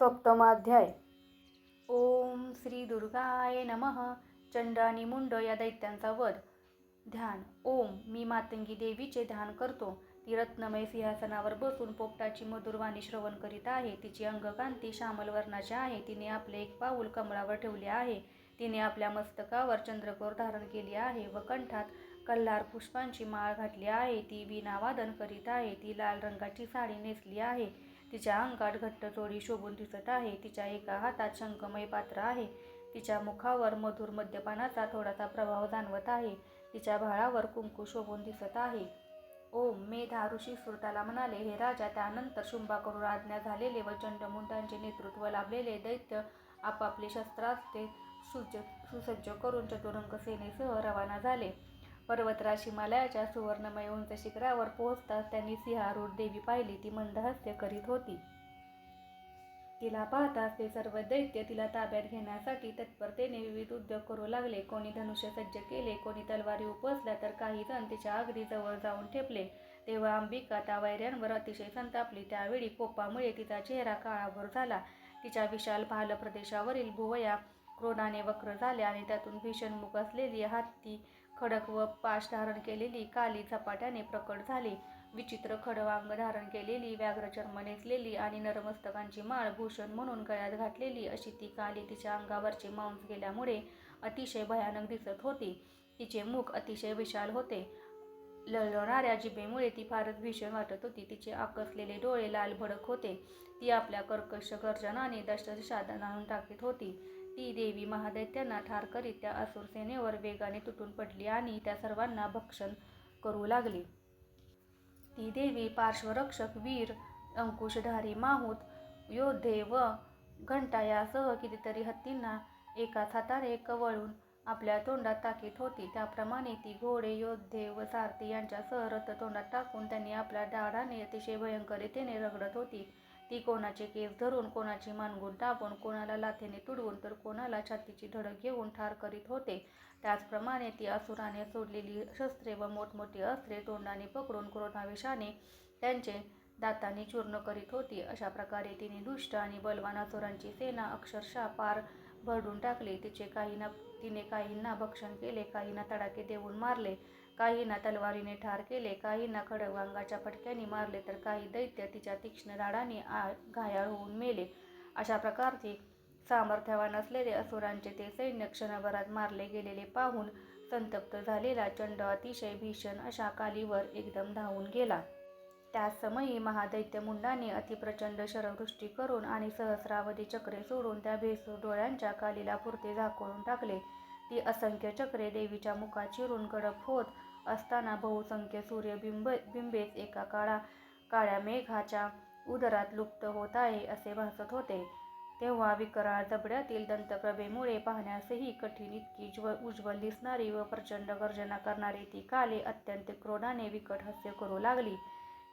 सप्तमाध्याय ओम श्री दुर्गाय नमः. चंड आणि मुंड या दैत्यांचा वध. ध्यान. ओम. मी मातंगी देवीचे ध्यान करतो. ती रत्नमय सिंहासनावर बसून पोपटाची मधुरवाणी श्रवण करीत आहे. तिची अंगकांती श्यामल वर्णाची आहे. तिने आपले एक पाऊल कमळावर ठेवले आहे. तिने आपल्या मस्तकावर चंद्रकोर धारण केली आहे व कंठात कल्हार पुष्पांची माळ घातली आहे. ती वीणावादन करीत आहे. ती लाल रंगाची साडी नेसली आहे. तिच्या अंगात घट्ट चोळी शोभून दिसत आहे. तिच्या एका हातात शंखमय पात्र आहे. तिच्या मुखावर मधुर मद्यपानाचा थोडासा प्रभाव जाणवत आहे. तिच्या भाळावर कुंकू शोभून दिसत आहे. ओम मेधा ऋषी सुरताला म्हणाले हे राजा त्यानंतर शुंभाकडून आज्ञा झालेले व चंडमुंडांचे नेतृत्व लाभलेले दैत्य आपापले शस्त्रास्त्रे सुज सुसज्ज करून चतुरंग सेनेसह रवाना झाले. पर्वतराज हिमालयाच्या सुवर्णमय उंच शिखरावर पोहोचताच त्यांनी सिंहारूढ देवी पाहिली. ती मंदहास्य करीत होती. तिला पाहताच ते सर्व दैत्य तिला ताब्यात घेण्यासाठी तत्परतेने विविध उद्योग करू लागले. कोणी धनुष्य सज्ज केले कोणी तलवारी उपसल्या तर काही जण तिच्या अगदी जवळ जाऊन ठेपले. तेव्हा अंबिका त्या वैऱ्यांवर अतिशय संतापली. त्यावेळी कोपामुळे तिचा चेहरा काळाभर झाला. तिच्या विशाल भाल प्रदेशावरील भुवया क्रोधाने वक्र झाल्या आणि त्यातून भीषण मुख असलेली हत्ती खडक व पाश धारण केलेली काली झपाट्याने प्रकट झाली. विचित्र खडवांग धारण केलेली व्याघ्रचर्म नेसलेली आणि नरमस्तकांची माळ भूषण म्हणून गळ्यात घातलेली अशी ती काली तिच्या अंगावरचे मांस गेल्यामुळे अतिशय भयानक दिसत होती. तिचे मुख अतिशय विशाल होते. लळणाऱ्या जिभेमुळे ती फारच भीषण वाटत होती. तिचे आकसलेले डोळे लाल भडक होते. ती आपल्या कर्कश गर्जनाने दशदिशा आणून टाकीत होती. ती देवी महादैत्यांना ठार करीत त्या असुर सेनेवर वेगाने तुटून पडली आणि त्या सर्वांना भक्षण करू लागली. ती देवी पार्श्वरक्षक वीर अंकुशधारी माहूत योद्धे व घंटा यासह कितीतरी हत्तींना एकाच हाताने कवळून आपल्या तोंडात ताकीत होती. त्याप्रमाणे ती घोडे योद्धे व सारथी यांच्यासह रथ तोंडात टाकून त्यांनी आपल्या दाडाने अतिशय भयंकरतेने रगडत होती. ती कोणाचे केस धरून कोणाची मानगुण दाबून कोणाला लाथेने तुडवून तर कोणाला छातीची धडक घेऊन ठार करीत होते. त्याचप्रमाणे ती असुराने सोडलेली शस्त्रे व मोठमोठी अस्त्रे तोंडाने पकडून क्रोधावेशाने त्यांचे दाताने चूर्ण करीत होती. अशा प्रकारे तिने दुष्ट आणि बलवान असुरांची सेना अक्षरशः पार भरडून टाकली. तिचे काहींना तिने काहींना भक्षण केले काहींना तडाखे देऊन मारले. काहींना तलवारीने ठार केले काहींना खडवांगाच्या फटक्याने मारले तर काही दैत्य तिच्या तीक्ष्ण दाडाने आ घायाळ होऊन मेले. अशा प्रकारचे सामर्थ्यवान असलेले असुरांचे ते सैन्य क्षणभरात मारले गेलेले पाहून संतप्त झालेला चंड अतिशय भीषण अशा कालीवर एकदम धावून गेला. त्याच समयी महादैत्य मुंडाने अतिप्रचंड शरवृष्टी करून आणि सहस्रावधी चक्रे सोडून त्या भेसूर डोळ्यांच्या कालीला पुरते झाकोळून टाकले. ती असंख्य चक्रे देवीच्या मुखात चिरून कडप होत असताना बहुसंख्य सूर्यबिंब बिंबेच एका काळा काळ्या मेघाच्या उदरात लुप्त होत आहे असे भासत होते. तेव्हा विकराळ जबड्यातील दंतप्रभेमुळे पाहण्यासही कठीण इतकी ज्व उज्ज्वल दिसणारी व प्रचंड गर्जना करणारी ती काले अत्यंत क्रोधाने विकट हास्य करू लागली.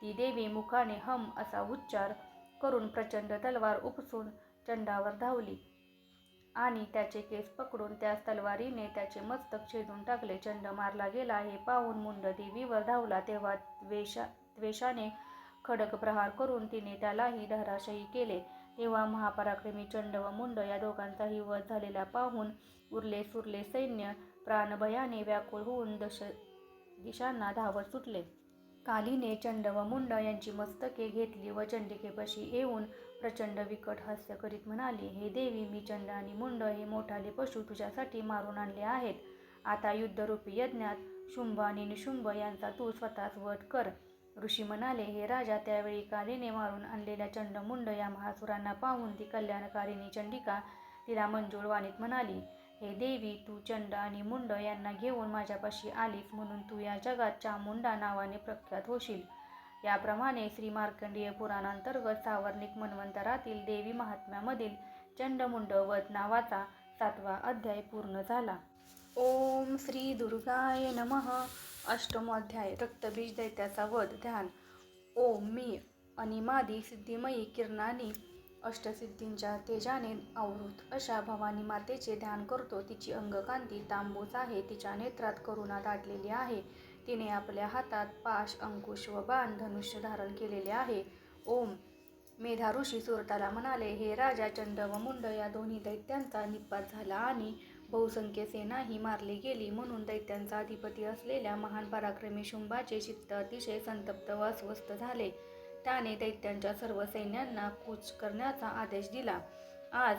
ती देवी मुखाने हम असा उच्चार करून प्रचंड तलवार उपसून चंडावर धावली. आणि त्याचे केस पकडून त्याच तलवारीने त्याचे मस्तक छेदून टाकले. चंड मारला गेला हे पाहून मुंड देवीवर धावला. तेव्हा द्वेषा द्वेषाने खडक प्रहार करून तिने त्यालाही धराशयी केले. तेव्हा महापराक्रमी चंड व मुंड या दोघांचाही वध झालेला पाहून उरले सुरले सैन्य प्राणभयाने व्याकुळ होऊन दश दिशांना धावत सुटले. कालीने चंड व मुंड यांची मस्तके घेतली व चंडिकेपाशी येऊन प्रचंड विकट हास्य करीत म्हणाली हे देवी मी चंड आणि मुंड हे मोठाले पशु तुझ्यासाठी मारून आणले आहेत. आता युद्धरूपी यज्ञात शुंभ आणि निशुंभ यांचा तू स्वतःच वध कर. ऋषी म्हणाले हे राजा त्यावेळी कालीने मारून आणलेल्या चंडमुंड या महासुरांना पाहून ती कल्याणकारिणी चंडिका तिला मंजूळ वाणीत म्हणाली हे देवी तू चंड आणि मुंड यांना घेऊन माझ्यापाशी आलीस म्हणून तू या जगात चामुंडा नावाने प्रख्यात होशील. याप्रमाणे श्री मार्कंडेय पुराणांतर्गत सावर्णिक मन्वंतरातील देवी महात्म्यामधील चंडमुंड वध नावाचा सातवा अध्याय पूर्ण झाला. ओम श्री दुर्गाय नमः. अष्टमोध्याय रक्तबीज दैत्याचा वध ध्यान. ओम मी अनिमादी सिद्धिमयी किरणानी अष्टसिद्धींच्या तेजाने आवृत अशा भवानी मातेचे ध्यान करतो. तिची अंगकांती तांबूस आहे. तिच्या नेत्रात करुणा दाटलेली आहे. तिने आपल्या हातात पाश अंकुश व बाण धनुष्य धारण केलेले आहे. ओम. मेधा ऋषी सुरताला म्हणाले हे राजा चंड व मुंड या दोन्ही दैत्यांचा निपात झाला आणि बहुसंख्य सेनाही मारली गेली म्हणून दैत्यांचा अधिपती असलेल्या महान पराक्रमी शुंभाचे चित्त अतिशय संतप्त व अस्वस्थ झाले. त्याने दैत्यांच्या सर्व सैन्यांना कूच करण्याचा आदेश दिला. आज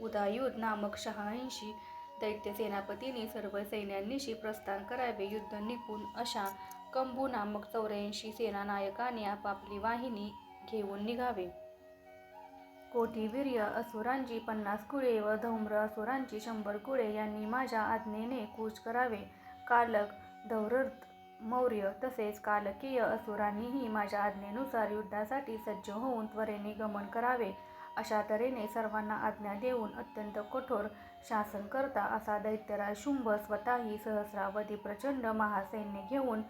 उदायुध नामक शहाऐंशी दैत्य सेनापतींनी सर्व सैन्यांनीशी प्रस्थान करावे युद्ध निपुण अशा कंबू नामक चौऱ्याऐंशी सेनानायकाने आपापली वाहिनी घेऊन निघावे. कोटीवीर्य असुरांची पन्नास कुळे व धौम्र असुरांची शंभर कुळे यांनी माझ्या आज्ञेने कूच करावे. कालक दौरथ मौर्य तसेच कालकीय असुरांनीही माझ्या आज्ञेनुसार युद्धासाठी सज्ज होऊन त्वरेने गमन करावे. अशा तऱ्हेने सर्वांना आज्ञा देऊन अत्यंत कठोर शासन करता असा दैत्यराज शुंभ स्वतःही सहस्रावधी प्रचंड महासैन्य घेऊन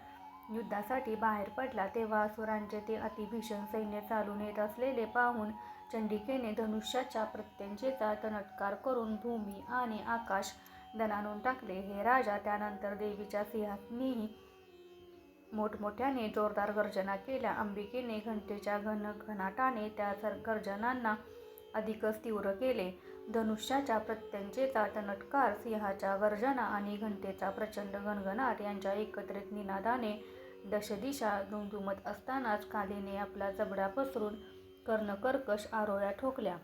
युद्धासाठी बाहेर पडला. तेव्हा असुरांचे ते अतिभीषण सैन्य चालून येत असलेले पाहून चंडिकेने धनुष्याच्या प्रत्यंचेचा तनत्कार करून भूमी आणि आकाश दणाणून टाकले. हे राजा त्यानंतर देवीच्या सिंहांनीही मोठमोठ्याने जोरदार गर्जना केल्या. अंबिकेने घंटेच्या घन घनाटाने त्या सर गर्जनांना अधिकच तीव्र केले. धनुष्याच्या प्रत्यंचेचा तनटकार सिंहाच्या गर्जना आणि घंटेचा प्रचंड गणगणाट यांच्या एकत्रित निनादाने दशदिशा दुमदुमत असतानाच कालीने आपला जबडा पसरून कर्णकर्कश आरोळ्या ठोकल्या.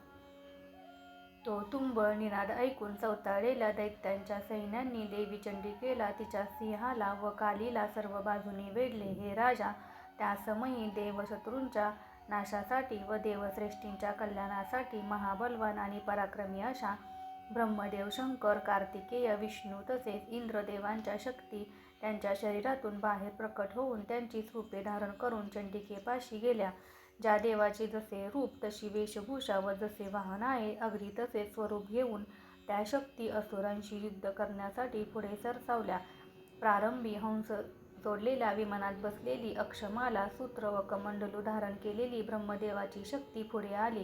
तो तुंबळ निनाद ऐकून चवताळलेल्या दैत्यांच्या सैन्यांनी देवी चंडिकेला तिच्या सिंहाला व कालीला सर्व बाजूनी वेढले. हे राजा त्या समयी देवशत्रूंच्या नाशासाठी व देवश्रेष्ठींच्या कल्याणासाठी महाबलवान आणि पराक्रमी अशा ब्रह्मदेव शंकर कार्तिकेय विष्णू तसेच इंद्रदेवांच्या शक्ती त्यांच्या शरीरातून बाहेर प्रकट होऊन त्यांची रूपे धारण करून चंडिकेपाशी गेल्या ज्या देवाचे जसे रूप तशी वेशभूषा व जसे वाहन आहे अगदी तसे स्वरूप घेऊन त्या शक्ती असुरांशी युद्ध करण्यासाठी पुढे सरसावल्या. प्रारंभी हंस जोडलेल्या विमानात बसलेली अक्षमाला सूत्र व कमंडलू धारण केलेली ब्रह्मदेवाची शक्ती पुढे आली.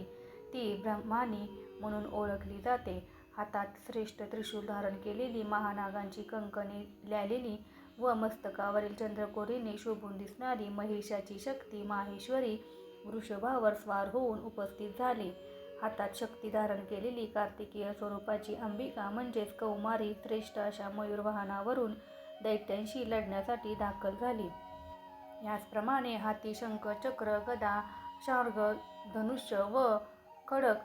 ती ब्रह्मानी म्हणून ओळखली जाते. हातात श्रेष्ठ त्रिशूल धारण केलेली महानागांची कंकणे ल्यालेली व मस्तकावरील चंद्रकोरीने शोभून दिसणारी महिषाची शक्ती माहेश्वरी वृषभावर स्वार होऊन उपस्थित झाली. हातात शक्ती धारण केलेली कार्तिकीय स्वरूपाची अंबिका म्हणजेच कौमारी श्रेष्ठ अशा मयूरवाहनावरून दैत्यांशी लढण्यासाठी दाखल झाली. याचप्रमाणे हाती शंख चक्र गदा शार्ग धनुष्य व खडक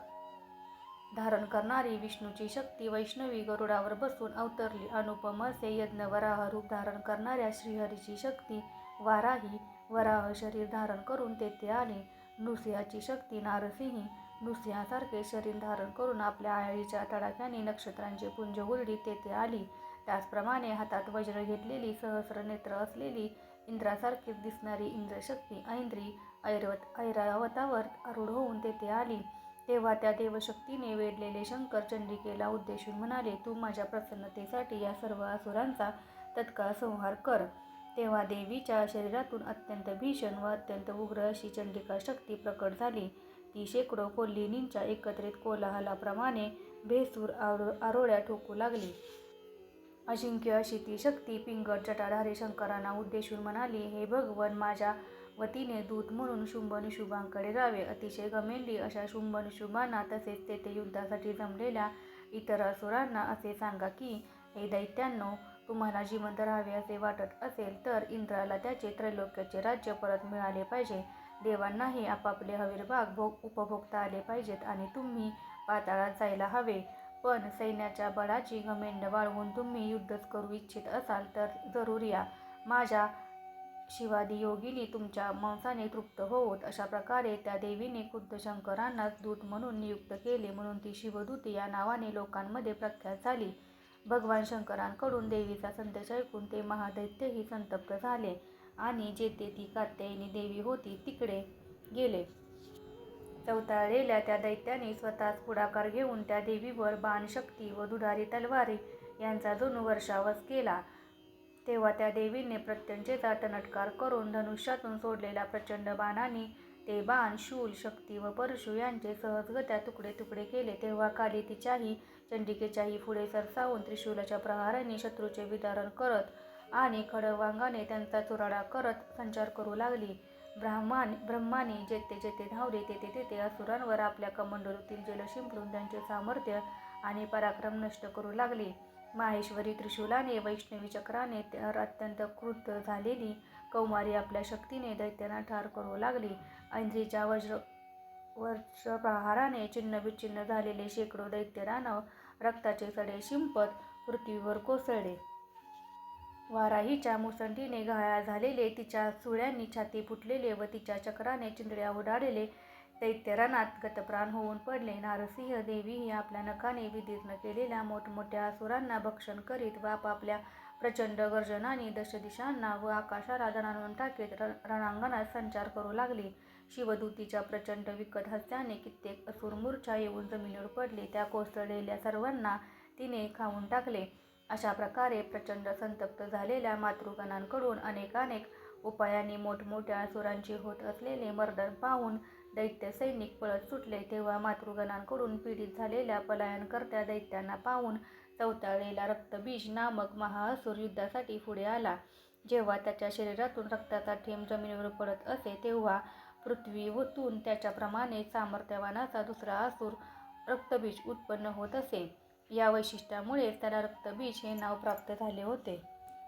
धारण करणारी विष्णूची शक्ती वैष्णवी गरुडावर बसून अवतरली. अनुपम असे यज्ञ वराह रूप धारण करणाऱ्या श्रीहरीची शक्ती वाराही वराह शरीर धारण करून तेथे आले. नृसिंहाची शक्ती नारसिंही नृसिंहासारखे शरीर धारण करून आपल्या आळीच्या तडाख्याने नक्षत्रांची पुंज उलडी तेथे आली. त्याचप्रमाणे हातात वज्र घेतलेली सहस्र नेत्र असलेली इंद्रासारखीच दिसणारी इंद्रशक्ती ऐंद्री ऐरवत ऐरावतावर आरूढ होऊन तेथे आली. तेव्हा त्या देवशक्तीने वेढलेले शंकर चंडिकेला उद्देशून म्हणाले तू माझ्या प्रसन्नतेसाठी या सर्व असुरांचा तत्काळ संहार कर तेव्हा देवीच्या शरीरातून अत्यंत भीषण व अत्यंत उग्र अशी चंडिका शक्ती प्रकट झाली. ती शेकडो कोल्हिनींच्या एकत्रित कोलाहलाप्रमाणे भेसूर आरो आरोळ्या ठोकू लागली. अजिंक्य अशी शक्ती पिंगट जटाधारी शंकरांना उद्देशून म्हणाली हे भगवन माझ्या वतीने दूत म्हणून शुंभन शुभांकडे जावे. अतिशय गमेंडी अशा शुंभन शुभांना तसेच तेथे युद्धासाठी जमलेल्या इतर असुरांना असे सांगा की हे दैत्यांनो तुम्हाला जिवंत राहावे असे वाटत असेल तर इंद्राला त्याचे त्रैलोक्याचे राज्य परत मिळाले पाहिजे. देवांनाही आपापले हवीरभाग भोग उपभोगता आले पाहिजेत आणि तुम्ही पाताळात जायला हवे. पण सैन्याच्या बळाची घमेंड बाळगून तुम्ही युद्धच करू इच्छित असाल तर जरूर या. माझ्या शिवादी योगिनी तुमच्या मांसाने तृप्त होवत. अशा प्रकारे त्या देवीने खुद्द शंकरांनाच दूत म्हणून नियुक्त केले म्हणून ती शिवदूती या नावाने लोकांमध्ये प्रख्यात झाली. भगवान शंकरांकडून देवीचा संदेश ऐकून ते महादैत्यही संतप्त झाले आणि जेथे ती कात्यायनी देवी होती तिकडे गेले. चवताळलेल्या त्या दैत्याने स्वतःच पुढाकार घेऊन त्या देवीवर बाणशक्ती व दुधारी तलवारी यांचा जणू वर्षावस केला. तेव्हा त्या देवीने प्रत्यंचेचा तनटकार करून धनुष्यातून सोडलेल्या प्रचंड बाणाने ते बाण शूल शक्ती व परशु यांचे सहजगत्या तुकडे तुकडे केले. तेव्हा काली तिच्याही चंडिकेच्याही पुढे सरसावून त्रिशूलाच्या प्रहाराने शत्रूचे विदारण करत आणि खडवांगाने त्यांचा चुराडा करत संचार करू लागली. ब्राह्मण ब्रह्माने जेथे जेथे धावले तेथे तेथे असुरांवर आपल्या कमंडलूतील जल शिंपडून त्यांचे सामर्थ्य आणि पराक्रम नष्ट करू लागले. माहेश्वरी त्रिशूलाने वैष्णवी चक्राने तर अत्यंत क्रुद्ध झालेली कौमारी आपल्या शक्तीने दैत्यांना ठार करू लागली. ऐंद्रीच्या वज्र वर्ष चिन्नविच्छिन्न झालेले शेकडो दैत्य रक्ताचे सडे शिंपत पृथ्वीवर कोसळले. वाराहीच्या मुसंडीने घायाळ झालेले तिच्या सुळ्यांनी छाती फुटलेले व तिच्या चक्राने चिंधड्या उडालेले दैत्य रणात गतप्राण होऊन पडले. नारसिंह देवीही आपल्या नखाने विदीर्ण केलेल्या मोठमोठ्या असुरांना भक्षण करीत व आपापल्या प्रचंड गर्जनाने दशदिशांना व आकाशाला दणाणून टाकीत र रणांगणात संचार करू लागली. शिवदूतीच्या प्रचंड विकत हस्त्याने कित्येक असुर मूर्छा येऊन जमिनीवर पडले. त्या कोसळलेल्या सर्वांना तिने खाऊन टाकले. अशा प्रकारे प्रचंड संतप्त झालेल्या मातृगणांकडून अनेकानेक उपायांनी मोठमोठ्या असुरांची होत असलेले मर्दन पाहून दैत्य सैनिक पळत सुटले तेव्हा मातृगणांकडून पीडित झालेल्या पलायनकर्त्या दैत्यांना पाहून चौताळलेला रक्तबीज नामक महाअसुर युद्धासाठी पुढे आला. जेव्हा त्याच्या शरीरातून रक्ताचा थेंब जमिनीवर पडत असे तेव्हा पृथ्वीतून त्याच्याप्रमाणे सामर्थ्यवानाचा दुसरा असुर रक्तबीज उत्पन्न होत असे. या वैशिष्ट्यामुळेच त्याला रक्तबीज हे नाव प्राप्त झाले होते.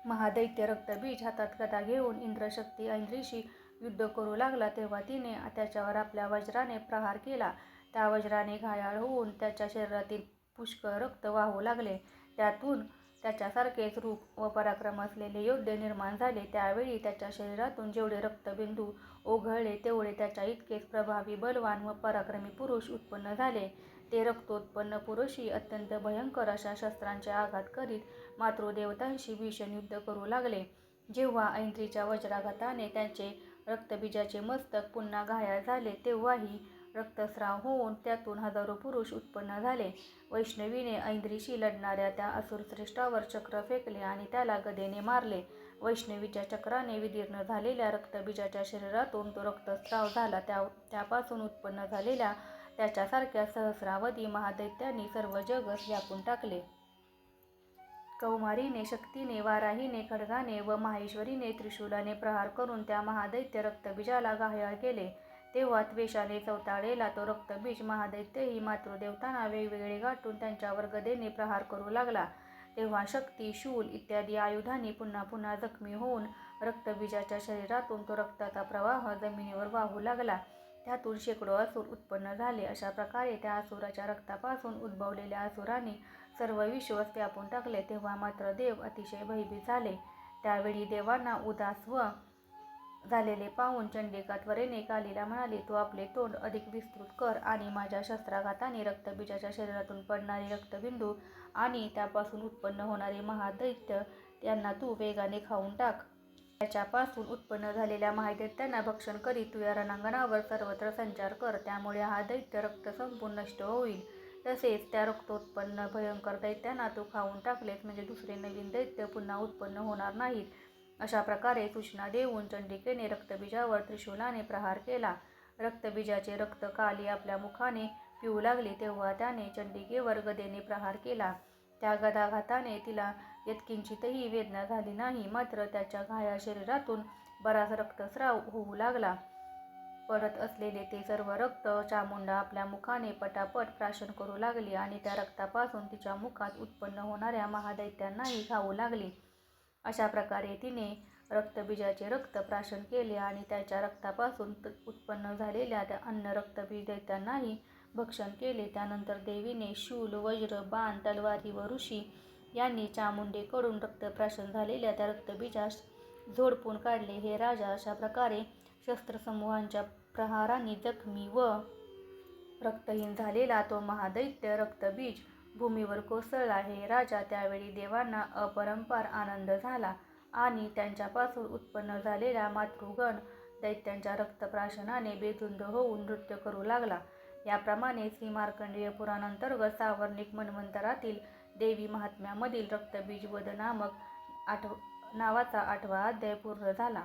महादैत्य रक्तबीज हातात गदा घेऊन इंद्रशक्ती ऐंद्रीशी युद्ध करू लागला तेव्हा तिने त्याच्यावर आपल्या वज्राने प्रहार केला. त्या वज्राने घायाळ होऊन त्याच्या शरीरातील पुष्कळ रक्त वाहू लागले. त्यातून त्याच्यासारखेच रूप व पराक्रम असलेले योद्धे निर्माण झाले. त्यावेळी त्याच्या शरीरातून जेवढे रक्तबिंदू ओघळले तेवढे त्याच्या इतकेच प्रभावी बलवान व पराक्रमी पुरुष उत्पन्न झाले. ते रक्तोत्पन्न पुरुषी अत्यंत भयंकर अशा शस्त्रांचे आघात करीत मातृदेवतांशी भीषण युद्ध करू लागले. जेव्हा ऐंद्रीच्या वज्राघाताने त्यांचे रक्तबीजाचे मस्तक पुन्हा घायाळ झाले तेव्हाही रक्तस्राव होऊन त्यातून हजारो पुरुष उत्पन्न झाले. वैष्णवीने ऐंद्रीशी लढणाऱ्या त्या असुरश्रेष्ठावर चक्र फेकले आणि त्याला गदेने मारले. वैष्णवीच्या चक्राने विदीर्ण झालेल्या रक्तबीजाच्या शरीरातून तो रक्तस्राव झाला. त्या त्यापासून उत्पन्न झालेल्या त्याच्यासारख्या सहस्रावधी महादैत्यांनी सर्व जगच व्यापून टाकले. कौमारीने शक्तीने वाराहीने खडगाने व माहेश्वरीने त्रिशूलाने प्रहार करून त्या महादैत्य रक्तबीजाला घायाळ केले. तेव्हा त्वेषाने चौताळेला तो रक्तबीज महादैत्यही मातृदेवतांना वेगवेगळे गाठून त्यांच्यावर गदेने प्रहार करू लागला. तेव्हा शक्ती शूल इत्यादी आयुधांनी पुन्हा पुन्हा जखमी होऊन रक्तबीजाच्या शरीरातून तो रक्ताचा प्रवाह जमिनीवर वाहू लागला. त्यातून शेकडो असूर उत्पन्न झाले. अशा प्रकारे त्या असुराच्या रक्तापासून उद्भवलेल्या असुराने सर्व विश्वच व्यापून टाकले. तेव्हा मात्र देव अतिशय भयभीत झाले. त्यावेळी देवांना उदास व झालेले पाहून चंडिका त्वरेने कालीला म्हणाली तू आपले तोंड अधिक विस्तृत कर आणि माझ्या शस्त्राघाताने रक्तबीजाच्या शरीरातून पडणारे रक्तबिंदू आणि त्यापासून उत्पन्न होणारे महादैत्य यांना तू वेगाने खाऊन टाक. त्याच्यापासून उत्पन्न झालेल्या महादैत्यांना भक्षण करीत तुया रणांगणावर सर्वत्र संचार कर त्यामुळे हा दैत्य रक्त संपून नष्ट होईल. तसेच त्या रक्तोत्पन्न भयंकर दैत्यांना तू खाऊन टाकलेस म्हणजे दुसरे नवीन दैत्य पुन्हा उत्पन्न होणार नाहीत. अशा प्रकारे सूचना देऊन चंडिकेने रक्तबीजावर त्रिशूलाने प्रहार केला. रक्तबीजाचे रक्त काली आपल्या मुखाने पिऊ लागले तेव्हा त्याने चंडिकेवर गदेने प्रहार केला. त्या गदाघाताने तिला यत्किंचितही वेदना झाली नाही मात्र त्याच्या घाया शरीरातून बराच रक्तस्राव होऊ लागला. पडत असलेले ते सर्व रक्त चामुंडा आपल्या मुखाने पटापट प्राशन करू लागली आणि त्या रक्तापासून तिच्या मुखात उत्पन्न होणाऱ्या महादैत्यांनाही खाऊ लागली. अशा प्रकारे तिने रक्तबीजाचे रक्त प्राशन केले आणि त्याच्या रक्तापासून उत्पन्न झालेल्या त्या अन्न रक्तबीज दैत्यांनाही भक्षण केले. त्यानंतर देवीने शूल वज्र बाण तलवारी व ऋषी यांनी चामुंडेकडून रक्तप्राशन झालेल्या त्या रक्तबीजास झोडपून काढले. हे राजा अशा प्रकारे शस्त्रसमूहांच्या प्रहारांनी जखमी व रक्तहीन झालेला तो महादैत्य रक्तबीज भूमीवर कोसळला. हे राजा त्यावेळी देवांना अपरंपार आनंद झाला आणि त्यांच्यापासून उत्पन्न झालेला मातृगण दैत्यांच्या रक्तप्राशनाने बेधुंद होऊन नृत्य करू लागला. याप्रमाणे श्री मार्कंडेय पुराणांतर्गत सावर्णिक मन्वंतरातील देवी महात्म्यामधील रक्तबीज वध नामक आठव नावाचा आठवा अध्याय पूर्ण झाला.